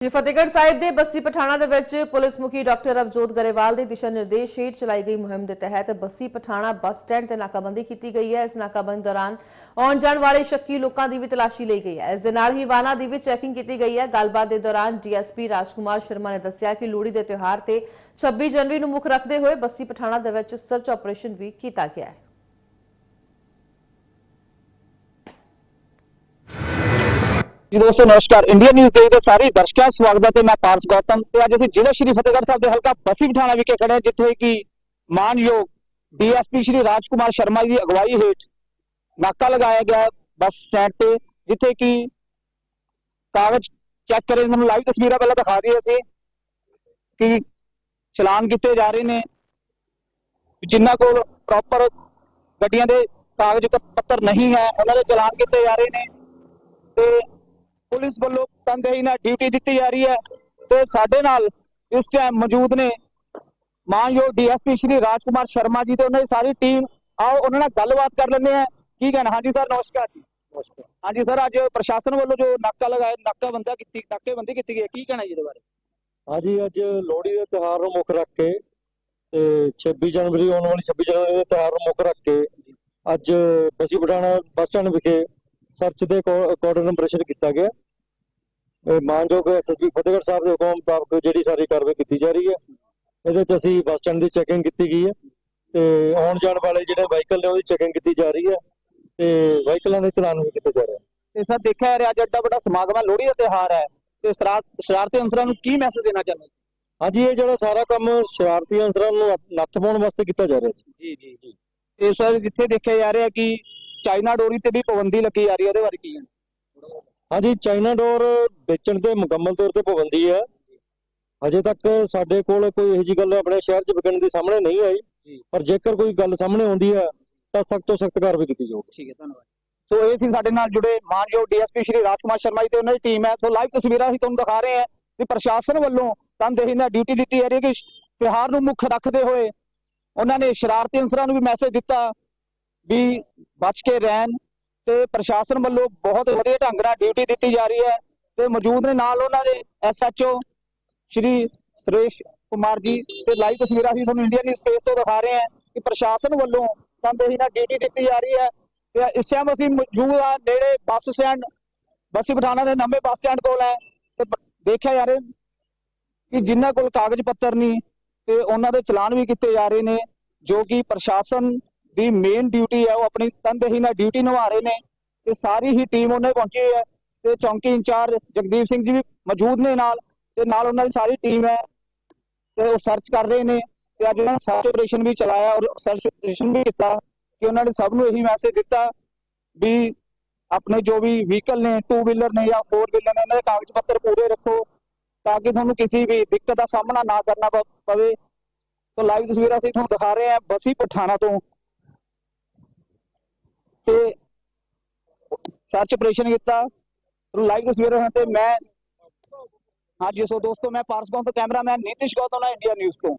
ਜੀ, ਫਤਿਹਗੜ੍ਹ ਸਾਹਿਬ ਦੇ ਬੱਸੀ ਪਠਾਣਾ ਦੇ ਵਿੱਚ ਪੁਲਿਸ ਮੁਖੀ ਡਾਕਟਰ ਅਵਜੋਤ ਗਰੇਵਾਲ ਦੇ ਦਿਸ਼ਾ ਨਿਰਦੇਸ਼ ਹੇਠ ਚਲਾਈ ਗਈ ਮੁਹਿੰਮ ਦੇ ਤਹਿਤ ਬੱਸੀ ਪਠਾਣਾ ਬੱਸ ਸਟੈਂਡ ਤੇ ਨਾਕਾਬੰਦੀ ਕੀਤੀ ਗਈ ਹੈ। ਇਸ ਨਾਕਾਬੰਦੀ ਦੌਰਾਨ ਆਉਣ ਜਾਣ ਵਾਲੇ ਸ਼ੱਕੀ ਲੋਕਾਂ ਦੀ ਵੀ ਤਲਾਸ਼ੀ ਲਈ ਗਈ ਹੈ। ਇਸ ਦੇ ਨਾਲ ਹੀ ਵਾਹਨਾਂ ਦੀ ਵੀ ਚੈਕਿੰਗ ਕੀਤੀ ਗਈ ਹੈ। ਗੱਲਬਾਤ ਦੇ ਦੌਰਾਨ ਡੀਐਸਪੀ ਰਾਜਕੁਮਾਰ ਸ਼ਰਮਾ ਨੇ ਦੱਸਿਆ ਕਿ ਲੋਹੜੀ ਦੇ ਤਿਉਹਾਰ ਤੇ 26 ਜਨਵਰੀ ਨੂੰ ਮੁੱਖ ਰੱਖਦੇ ਹੋਏ ਬੱਸੀ ਪਠਾਣਾ ਦੇ ਵਿੱਚ ਸਰਚ ਆਪਰੇਸ਼ਨ ਵੀ ਕੀਤਾ ਗਿਆ ਹੈ। ਜੀ ਦੋਸਤੋ, ਨਮਸਕਾਰ। ਇੰਡੀਆ ਨਿਊਜ਼ ਦੇ ਸਾਰੇ ਦਰਸ਼ਕਾਂ ਦਾ ਸਵਾਗਤ ਹੈ। ਤੇ ਮੈਂ ਪਾਰਸ ਗੌਤਮ ਤੇ ਅੱਜ ਅਸੀਂ ਜ਼ਿਲ੍ਹਾ ਸ਼੍ਰੀ ਫਤਿਹਗੜ੍ਹ ਸਾਹਿਬ ਦੇ ਹਲਕਾ ਬਸੀ ਪਠਾਣਾ ਵਿਖੇ ਖੜੇ ਹਾਂ, ਜਿੱਥੇ ਕਿ ਮਾਨਯੋਗ ਡੀਐਸਪੀ ਸ਼੍ਰੀ ਰਾਜਕੁਮਾਰ ਸ਼ਰਮਾ ਜੀ ਦੀ ਅਗਵਾਈ ਹੇਠ ਨਾਕਾ ਲਗਾਇਆ ਗਿਆ ਬੱਸ ਸਟੈਂਡ ਤੇ, ਜਿੱਥੇ ਕਿ ਕਾਗਜ਼ ਚੈੱਕ ਕਰੇ। ਤੁਹਾਨੂੰ ਲਾਈਵ ਤਸਵੀਰਾਂ ਪਹਿਲਾਂ ਦਿਖਾ ਦਈਏ ਅਸੀਂ ਕਿ ਚਲਾਨ ਕੀਤੇ ਜਾ ਰਹੇ ਨੇ। ਜਿਨ੍ਹਾਂ ਕੋਲ ਪ੍ਰੋਪਰ ਗੱਡੀਆਂ ਦੇ ਕਾਗਜ਼ ਪੱਤਰ ਨਹੀਂ ਹੈ, ਉਹਨਾਂ ਦੇ ਚਲਾਨ ਕੀਤੇ ਜਾ ਰਹੇ ਨੇ ਤੇ ਪੁਲਿਸ ਵੱਲੋਂ ਤਨਦੇਹੀ ਨਾਲ ਡਿਊਟੀ ਦਿੱਤੀ ਜਾ ਰਹੀ ਹੈ ਤੇ ਸਾਡੇ ਨਾਲ ਇਸ ਟਾਈਮ ਮੌਜੂਦ ਨੇ ਮਾਨਯੋਗ ਡੀਐਸਪੀ ਸ਼੍ਰੀ ਰਾਜਕੁਮਾਰ ਸ਼ਰਮਾ ਜੀ ਤੇ ਉਹਨਾਂ ਦੀ ਸਾਰੀ ਟੀਮ ਆਓ ਉਹਨਾਂ ਨਾਲ ਗੱਲਬਾਤ ਕਰ ਲੈਂਦੇ ਆ ਕੀ ਕਹਿਣਾ? ਹਾਂਜੀ ਸਰ ਨਮਸਕਾਰ ਜੀ। ਨਮਸਕਾਰ। ਹਾਂਜੀ ਸਰ ਅੱਜ ਪ੍ਰਸ਼ਾਸਨ ਵੱਲੋਂ ਜੋ ਨਾਕਾ ਲਗਾਇਆ ਨਾਕਾਬੰਦੀ ਕੀਤੀ ਨਾਕੇਬੰਦੀ ਕੀਤੀ ਗਈ ਹੈ। ਕੀ ਕਹਿਣਾ ਜੀ ਇਹਦੇ ਬਾਰੇ? ਹਾਂਜੀ ਅੱਜ ਲੋਹੜੀ ਦੇ ਤਿਉਹਾਰ ਨੂੰ ਮੁੱਖ ਰੱਖ ਕੇ ਤੇ 26 ਜਨਵਰੀ ਆਉਣ ਵਾਲੀ 26 ਜਨਵਰੀ ਦੇ ਤਿਉਹਾਰ ਨੂੰ ਮੁੱਖ ਰੱਖ ਕੇ ਅੱਜ ਬਸੀ ਪਠਾਣਾ ਬੱਸ ਸਟੈਂਡ ਵਿਖੇ ਸਰਚ ਦੇ ਕੋਆਰਡੀਨੇਸ਼ਨ ਆਪਰੇਸ਼ਨ ਕੀਤਾ ਗਿਆ। ਇਹ ਮਾਨਯੋਗ ਐਸਐਸਪੀ ਫਤਿਹਗੜ੍ਹ ਸਾਹਿਬ ਦੇ ਹੁਕਮ ਮੁਤਾਬਕ ਜਿਹੜੀ ਸਾਰੀ ਕਾਰਵਾਈ ਕੀਤੀ ਜਾ ਰਹੀ ਹੈ। ਇਹਦੇ ਵਿੱਚ ਅਸੀਂ ਬੱਸ ਸਟੈਂਡ ਦੀ ਚੈਕਿੰਗ ਕੀਤੀ ਗਈ ਹੈ ਤੇ ਆਉਣ ਜਾਣ ਵਾਲੇ ਜਿਹੜੇ ਵਾਹੀਕਲ ਨੇ ਉਹਦੀ ਚੈਕਿੰਗ ਕੀਤੀ ਜਾ ਰਹੀ ਹੈ ਤੇ ਵਾਹੀਕਲਾਂ ਦੇ ਚਲਾਨ ਵੀ ਕੀਤੇ ਜਾ ਰਹੇ ਤੇ ਸਰ ਦੇਖਿਆ ਰਿਹਾ ਅੱਜ ਐਡਾ ਵੱਡਾ ਸਮਾਗਮ ਹੈ ਲੋਹੜੀ ਦਾ ਤਿਉਹਾਰ ਹੈ। ਤੇ ਸ਼ਰਾਰਤ ਅਨਸਰਾਂ ਨੂੰ ਕੀ ਮੈਸੇਜ ਦੇਣਾ ਚਾਹੁੰਦੇ ਹਾਂਜੀ ਇਹ ਜਿਹੜਾ ਸਾਰਾ ਕੰਮ ਸ਼ਰਾਰਤੀ ਅਨਸਰਾਂ ਨੂੰ ਨੱਥ ਪਾਉਣ ਵਾਸਤੇ ਕੀਤਾ ਜਾ ਰਿਹਾ ਜੀ। ਜੀ ਜੀ ਜੀ। ਤੇ ਸਰ ਜਿੱਥੇ ਦੇਖਿਆ ਜਾ ਰਿਹਾ ਕਿ ਚਾਈਨਾ ਡੋਰੀ ਤੇ ਵੀ ਪਾਬੰਦੀ ਲੱਗੀ ਜਾ ਰਹੀ ਹੈ ਉਹਦੇ ਬਾਰੇ ਕੀ ਹੈ ਹਾਂਜੀ ਚਾਈਨਾ ਡੋਰ ਵੇਚਣ ਤੇ ਮੁਕੰਮਲ ਤੌਰ ਤੇ ਪਾਬੰਦੀ ਹੈ। ਅਜੇ ਤੱਕ ਸਾਡੇ ਕੋਲ ਕੋਈ ਇਹੋ ਜਿਹੀ ਗੱਲ ਆਪਣੇ ਸ਼ਹਿਰ 'ਚ ਵਿਕਣ ਦੀ ਸਾਹਮਣੇ ਨਹੀਂ ਆਈ। ਜੀ। ਪਰ ਜੇਕਰ ਕੋਈ ਗੱਲ ਸਾਹਮਣੇ ਆਉਂਦੀ ਹੈ ਤਾਂ ਸਖਤ ਤੋਂ ਸਖਤ ਕਾਰਵਾਈ ਕੀਤੀ ਜਾਊਗੀ। ਠੀਕ ਹੈ ਧੰਨਵਾਦ। ਸੋ ਇਹ ਸੀ ਸਾਡੇ ਨਾਲ ਜੁੜੇ ਮਾਨਯੋਗ ਡੀਐਸਪੀ ਸ਼੍ਰੀ ਰਾਜਕੁਮਾਰ ਸ਼ਰਮਾ ਜੀ ਤੇ ਉਹਨਾਂ ਦੀ ਟੀਮ ਹੈ। ਸੋ ਲਾਈਵ ਤਸਵੀਰਾਂ ਅਸੀਂ ਤੁਹਾਨੂੰ ਦਿਖਾ ਰਹੇ ਹਾਂ ਕਿ ਪ੍ਰਸ਼ਾਸਨ ਵੱਲੋਂ ਤਨਦੇਹੀ ਨਾਲ ਡਿਊਟੀ ਦਿੱਤੀ ਜਾ ਰਹੀ ਹੈ ਕਿ ਤਿਉਹਾਰ ਨੂੰ ਮੁੱਖ ਰੱਖਦੇ ਹੋਏ ਉਹਨਾਂ ਨੇ ਸ਼ਰਾਰਤੀ ਅਨਸਰਾਂ ਨੂੰ ਵੀ ਮੈਸੇਜ ਦਿੱਤਾ। ਵੀ ਬਚ ਕੇ ਰਹਿਣ ਤੇ ਪ੍ਰਸ਼ਾਸਨ ਵੱਲੋਂ ਬਹੁਤ ਵਧੀਆ ਢੰਗ ਨਾਲ ਡਿਊਟੀ ਦਿੱਤੀ ਜਾ ਰਹੀ ਹੈ ਤੇ ਮੌਜੂਦ ਨੇ ਨਾਲ ਉਹਨਾਂ ਦੇ ਐਸਐਚਓ ਸ਼੍ਰੀ ਸੁਰੇਸ਼ ਕੁਮਾਰ ਜੀ ਤੇ ਲਾਈਵ ਤਸਵੀਰਾਂ ਅਸੀਂ ਤੁਹਾਨੂੰ ਇੰਡੀਅਨ ਸਪੇਸ ਤੋਂ ਦਿਖਾ ਰਹੇ ਹਾਂ ਕਿ ਪ੍ਰਸ਼ਾਸਨ ਵੱਲੋਂ ਤਨਦੇਹੀ ਨਾਲ ਡਿਊਟੀ ਦਿੱਤੀ ਜਾ ਰਹੀ ਹੈ ਤੇ ਇਸ ਟਾਈਮ ਅਸੀਂ ਮੌਜੂਦ ਆ ਨੇੜੇ ਬੱਸ ਸਟੈਂਡ ਬੱਸੀ ਪਠਾਣਾ ਦੇ ਨਵੇਂ ਬੱਸ ਸਟੈਂਡ ਕੋਲ ਹੈ ਤੇ ਦੇਖਿਆ ਜਾ ਰਿਹਾ ਕਿ ਜਿਨ੍ਹਾਂ ਕੋਲ ਕਾਗਜ਼ ਪੱਤਰ ਨਹੀਂ ਤੇ ਉਹਨਾਂ ਦੇ ਚਲਾਨ ਵੀ ਕੀਤੇ ਜਾ ਰਹੇ ਨੇ ਜੋ ਕਿ ਪ੍ਰਸ਼ਾਸਨ ਦੀ ਮੇਨ ਡਿਊਟੀ ਹੈ ਉਹ ਆਪਣੀ ਤਨਦੇਹੀ ਨਾਲ ਡਿਊਟੀ ਨਿਭਾ ਰਹੇ ਨੇ। ਤੇ ਸਾਰੀ ਹੀ ਟੀਮ ਉਹਨੇ ਪਹੁੰਚੀ ਹੈ। ਤੇ ਚੌਂਕੀ ਇੰਚਾਰਜ ਜਗਦੀਪ ਸਿੰਘ ਜੀ ਵੀ ਮੌਜੂਦ ਨੇ ਨਾਲ। ਤੇ ਨਾਲ ਉਹਨਾਂ ਦੀ ਸਾਰੀ ਟੀਮ ਹੈ। ਤੇ ਉਹ ਸਰਚ ਕਰ ਰਹੇ ਨੇ। ਤੇ ਅੱਜ ਉਹਨਾਂ ਨੇ ਸਰਚ ਆਪਰੇਸ਼ਨ ਵੀ ਚਲਾਇਆ ਔਰ ਸਰਚ ਆਪਰੇਸ਼ਨ ਵੀ ਕੀਤਾ ਕਿ ਉਹਨਾਂ ਨੇ ਸਭ ਨੂੰ ਇਹੀ ਮੈਸੇਜ ਦਿੱਤਾ ਵੀ ਆਪਣੇ ਜੋ ਵੀ ਵਹੀਕਲ ਨੇ ਟੂ ਵੀਲਰ ਨੇ ਜਾਂ ਫੋਰ ਵੀਲਰ ਨੇ ਇਹਨਾਂ ਦੇ ਕਾਗਜ਼ ਪੱਤਰ ਪੂਰੇ ਰੱਖੋ ਤਾਂ ਕਿ ਤੁਹਾਨੂੰ ਕਿਸੇ ਵੀ ਦਿੱਕਤ ਦਾ ਸਾਹਮਣਾ ਨਾ ਕਰਨਾ ਪਵੇ। ਤਾਂ ਲਾਈਵ ਤਸਵੀਰਾਂ ਅਸੀਂ ਤੁਹਾਨੂੰ ਦਿਖਾ ਰਹੇ ਹਾਂ ਬਸੀ ਪਠਾਣਾ ਤੋਂ। ਤੇ ਸਰਚ ਆਪਰੇਸ਼ਨ ਕੀਤਾ ਲਾਈਵ ਤਸਵੀਰਾਂ ਹਨ ਤੇ ਮੈਂ, ਹਾਂਜੀ, ਸੋ ਦੋਸਤੋ, ਮੈਂ ਪਾਰਸ ਗੌਤਮ ਕੈਮਰਾਮੈਨ ਨੀਤਿਸ਼ ਗੌਤਮ ਨਾਲ ਇੰਡੀਆ ਨਿਊਜ਼ ਤੋਂ।